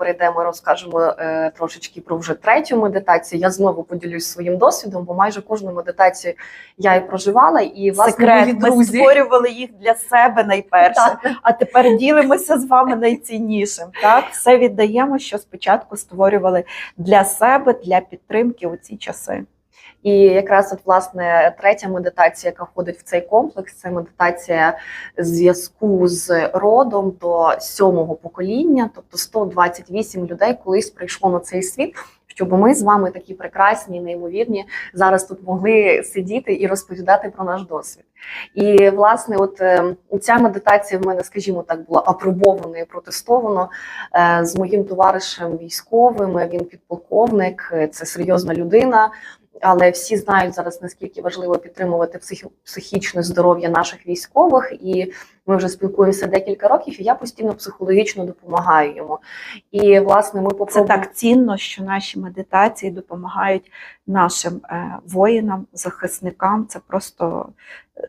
перейдемо, розкажемо е, трошечки про вже третю медитацію. Я знову поділюсь своїм досвідом, бо майже кожну медитацію я і проживала. І власне Секрет. мої Ми створювали їх для себе найперше, Так. а тепер ділимося з вами найціннішим. Так, все віддаємо, що спочатку створювали для себе, для підтримки у ці часи. І якраз от власне третя медитація, яка входить в цей комплекс, це медитація зв'язку з родом до сьомого покоління, тобто 128 людей колись прийшло на цей світ. Щоб ми з вами такі прекрасні, неймовірні, зараз тут могли сидіти і розповідати про наш досвід. І власне, от е, ця медитація в мене, скажімо так, була апробована і протестована е, з моїм товаришем військовим. Він підполковник, е, це серйозна людина. Але всі знають зараз наскільки важливо підтримувати психі- психічне здоров'я наших військових, і ми вже спілкуємося декілька років. І я постійно психологічно допомагаю йому. І власне ми Це так цінно, що наші медитації допомагають нашим е, воїнам, захисникам. Це просто,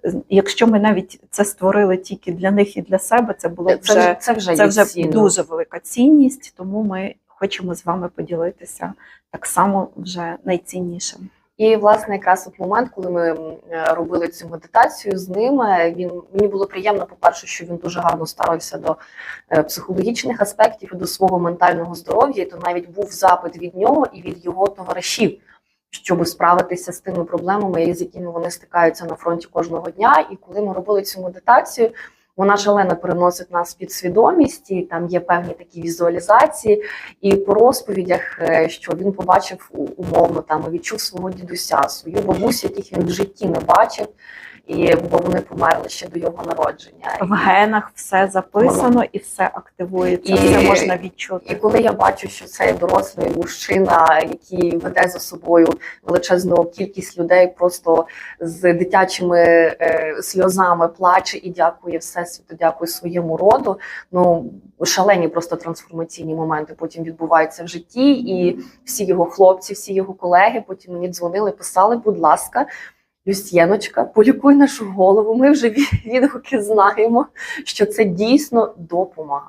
е, якщо ми навіть це створили тільки для них і для себе, це було вже це вже, Це вже цінно. дуже велика цінність, тому ми хочемо з вами поділитися так само вже найціннішим. І власне якраз от момент, коли ми е, робили цю медитацію з ним, е, він мені було приємно, по-перше, що він дуже гарно ставився до е, психологічних аспектів і до свого ментального здоров'я. І то навіть був запит від нього і від його товаришів, щоб справитися з тими проблемами, з якими вони стикаються на фронті кожного дня. І коли ми робили цю медитацію. Вона шалено переносить нас під свідомість, і там є певні такі візуалізації, і по розповідях, е, що він побачив умовно там відчув свого дідуся, свою бабусю, яких він в житті не бачив, і бо вони померли ще до його народження. В генах все записано і все активується, І- все можна відчути. І коли я бачу, що цей дорослий мужчина, який веде за собою величезну кількість людей, просто з дитячими е, сльозами плаче і дякує всесвіту, дякує своєму роду. Ну шалені просто трансформаційні моменти потім відбуваються в житті, і всі його хлопці, всі його колеги потім мені дзвонили, писали, будь ласка. Люсьєночка, полікуй нашу голову. Ми вже від- відгуки знаємо, що це дійсно допомагає.